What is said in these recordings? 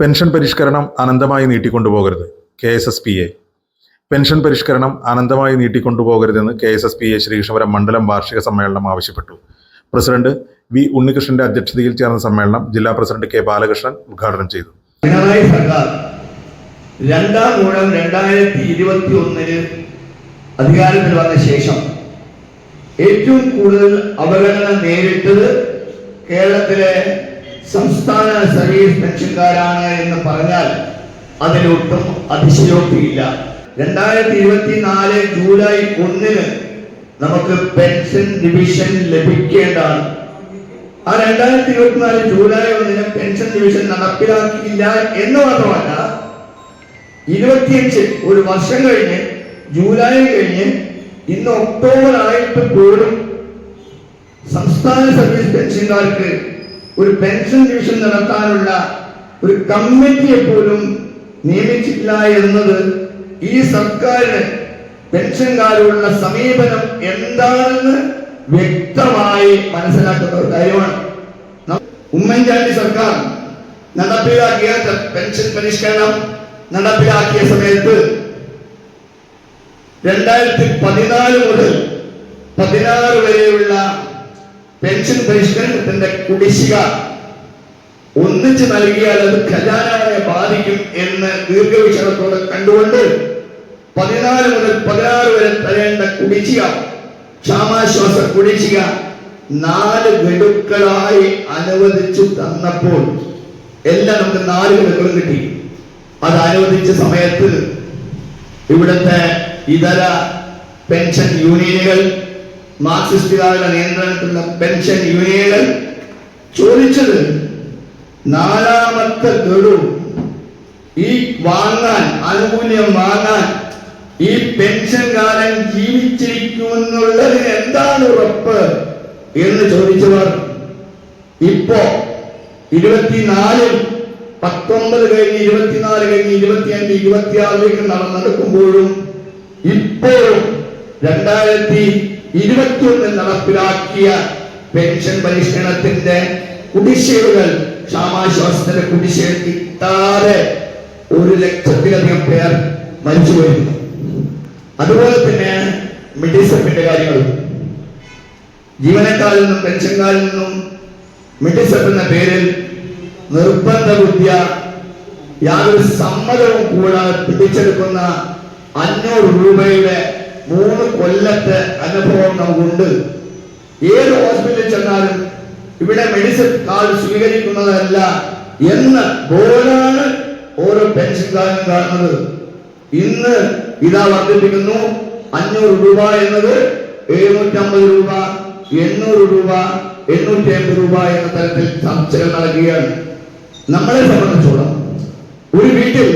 Pension പരിഷ്കരണം അനന്തമായി നീട്ടിക്കൊണ്ടുപോകരുത്. K S S P A. Pension പരിഷ്കരണം അനന്തമായി നീട്ടിക്കൊണ്ടുപോകരുതെന്ന് K S S P A Sreekrishnapuram മണ്ഡലം വാർഷിക സമ്മേളനം ആവശ്യപ്പെട്ടു. പ്രസിഡന്റ് വി ഉണ്ണികൃഷ്ണന്റെ അധ്യക്ഷതയിൽ ചേർന്ന സമ്മേളനം ജില്ലാ പ്രസിഡന്റ് കെ ബാലകൃഷ്ണൻ ഉദ്ഘാടനം ചെയ്തു. പിണറായി സർക്കാർ രണ്ടാം ഊഴം രണ്ടായിരത്തി ഇരുപത്തി ഒന്നിന് അധികാരത്തിൽ വന്ന ശേഷം ഏറ്റവും കൂടുതൽ അവഗണന നേരിട്ടത് കേരളത്തിലെ സംസ്ഥാന സർവീസ് പെൻഷൻകാരാണ് എന്ന് പറഞ്ഞാൽ അതിലൊട്ടും അതിശയോക്തിയില്ല. രണ്ടായിരത്തി ഇരുപത്തി നാല് ജൂലൈ ഒന്നിന് നമുക്ക് പെൻഷൻ ഡിവിഷൻ ലഭിക്കേണ്ടതാണ്. ആ രണ്ടായിരത്തി ഇരുപത്തിനാല് ജൂലൈ ഒന്നിന് പെൻഷൻ ഡിവിഷൻ നടപ്പിലാക്കിയില്ല എന്ന് മാത്രമല്ല ഇരുപത്തിയഞ്ച് ഒരു വർഷം കഴിഞ്ഞ് ജൂലൈ കഴിഞ്ഞ് ഇന്ന് ഒക്ടോബർ ആയിട്ട് പോലും സംസ്ഥാന സർവീസ് പെൻഷൻകാർക്ക് ഒരു പെൻഷൻ ഡിവിഷൻ നടത്താനുള്ള ഒരു കമ്മിറ്റിയെ പോലും നിയമിച്ചില്ല എന്നത് ഈ സർക്കാരിന് പെൻഷൻകാരോടുള്ള സമീപനം എന്താണെന്ന് വ്യക്തമായി മനസ്സിലാക്കുന്ന ഒരു കാര്യമാണ്. ഉമ്മൻചാണ്ടി സർക്കാർ നടപ്പിലാക്കിയ പെൻഷൻ പരിഷ്കരണം നടപ്പിലാക്കിയ സമയത്ത് രണ്ടായിരത്തി പതിനാല് മുതൽ പതിനാറ് വരെയുള്ള പെൻഷൻ പരിഷ്കരണത്തിന്റെ കുടിശ്ശിക ഒന്നിച്ച് നൽകിയാൽ അത് ഖജാനാവിനെ ബാധിക്കും എന്ന് ദീർഘവീക്ഷണത്തോടെ കണ്ടുകൊണ്ട് പതിനാല് മുതൽ പതിനാറ് വരെ തരേണ്ട കുടിശ്ശിക ക്ഷാമാശ്വാസ കുടിശ്ശിക നാല് ഗഡുക്കളായി അനുവദിച്ചു തന്നപ്പോൾ എല്ലാം നമുക്ക് നാല് ഗഡുക്കളും കിട്ടി. അത് അനുവദിച്ച സമയത്ത് ഇവിടുത്തെ ഇതര പെൻഷൻ യൂണിയനുകൾ മാർക്സിസ്റ്റുകാരുടെ നിയന്ത്രണത്തിലുള്ള പെൻഷൻ യൂണിയനുകൾ ചോദിച്ചത് നാലാമത്തെ ഗഡു ഈ വാങ്ങാൻ ആനുകൂല്യം വാങ്ങാൻ ഈ പെൻഷൻകാരൻ ജീവിച്ചിരിക്കുമെന്നുള്ളതിന് എന്താണ് ഉറപ്പ് എന്ന് ചോദിച്ചവർ ഇപ്പോ ഇരുപത്തിനാലിൽ പത്തൊമ്പത് കഴിഞ്ഞ് ഇരുപത്തിനാല് കഴിഞ്ഞ് ഇരുപത്തിയഞ്ച് ഇരുപത്തിയാറിലേക്ക് നടന്നെടുക്കുമ്പോഴും ഇപ്പോഴും രണ്ടായിരത്തി ഇരുപത്തിയൊന്നിൽ നടപ്പിലാക്കിയ പെൻഷൻ പരിഷ്കരണത്തിന്റെ കുടിശ്ശികകൾ ക്ഷാമാശ്വാസത്തിന്റെ കുടിശ്ശിക കിട്ടാതെ ഒരു ലക്ഷത്തിലധികം പേർ മരിച്ചു വരുന്നു അതുപോലെ തന്നെ മെഡിസപ്പിന്റെ കാര്യങ്ങൾ ജീവനക്കാരിൽ നിന്നും പെൻഷൻകാരിൽ നിന്നും മെഡിസപ്പ് എന്ന പേരിൽ നിർബന്ധ ബുദ്ധിയ യാതൊരു സമ്മതവും കൂടാതെ പിടിച്ചെടുക്കുന്ന അഞ്ഞൂറ് രൂപയുടെ മൂന്ന് കൊല്ലത്തെ അനുഭവം നമുക്കുണ്ട്. ഏത് ഹോസ്പിറ്റലിൽ ചെന്നാലും ഇവിടെ മെഡിസിൻ കാർഡ് സ്വീകരിക്കുന്നതല്ല എന്ന് പോലാണ് ഓരോ പെൻഷൻകാരനും കാണുന്നത്. ഇന്ന് ഇതാ വർദ്ധിപ്പിക്കുന്നു. അഞ്ഞൂറ് രൂപ എന്നത് എഴുന്നൂറ്റമ്പത് രൂപ എണ്ണൂറ് രൂപ എണ്ണൂറ്റി അമ്പത് രൂപ എന്ന തരത്തിൽ ചർച്ചകൾ നടക്കുകയാണ്. നമ്മളെ സംബന്ധിച്ചോളം ഒരു വീട്ടിൽ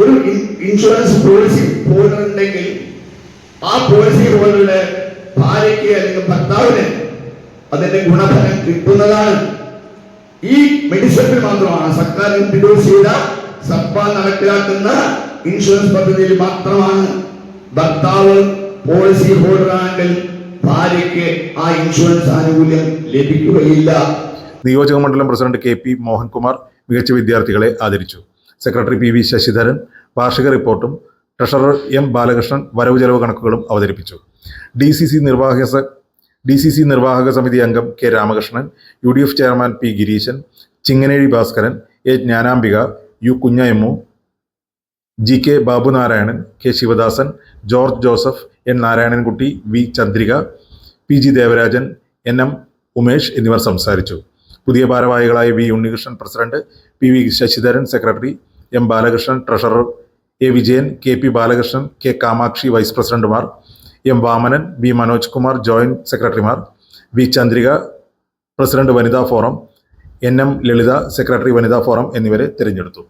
ഒരു ഇൻഷുറൻസ് പോളിസി ഹോൾഡർ ഉണ്ടെങ്കിൽ ആ പോളിസി ഹോൾഡറുടെ ഭാര്യയ്ക്ക് അല്ലെങ്കിൽ ഭർത്താവിന് അതിന്റെ ഗുണഫലം കിട്ടുന്നതാണ്. ഈ മെഡിസിനിൽ മാത്രമാണ് സർക്കാർ ഇൻട്രൊഡ്യൂസ് ചെയ്ത സർപ്പ നടപ്പിലാക്കുന്ന ഇൻഷുറൻസ് പദ്ധതിയിൽ മാത്രമാണ് ഭർത്താവ് പോളിസി ഹോൾഡർ ആണെങ്കിൽ ഭാര്യയ്ക്ക് ആ ഇൻഷുറൻസ് ആനുകൂല്യം ലഭിക്കുകയില്ല. നിയോജക മണ്ഡലം പ്രസിഡന്റ് കെ പി മോഹൻകുമാർ മികച്ച വിദ്യാർത്ഥികളെ ആദരിച്ചു. സെക്രട്ടറി പി വി ശശിധരൻ വാർഷിക റിപ്പോർട്ടും ട്രഷറർ എം ബാലകൃഷ്ണൻ വരവ് ചെലവ് കണക്കുകളും അവതരിപ്പിച്ചു. ഡി സി സി നിർവാഹക ഡി സി സി നിർവാഹക സമിതി അംഗം K Ramakrishnan U D F chairman P Gireesan ചിങ്ങനേഴി Bhaskaran A Jnanambika U Kunhayammu G K Babunarayanan K Sivadasan George Joseph N Narayanankutty V Chandrika P G Devarajan N M Umesh എന്നിവർ സംസാരിച്ചു. പുതിയ ഭാരവാഹികളായ V Unnikrishnan president P V Sasidharan secretary M Balakrishnan treasurer A Vijayan K P Balakrishnan K Kamakshi vice പ്രസിഡന്റുമാർ M Vamanan V Manoj Kumar joint സെക്രട്ടറിമാർ V Chandrika president വനിതാ forum N M Lalitha secretary വനിതാ forum എന്നിവരെ തിരഞ്ഞെടുത്തു.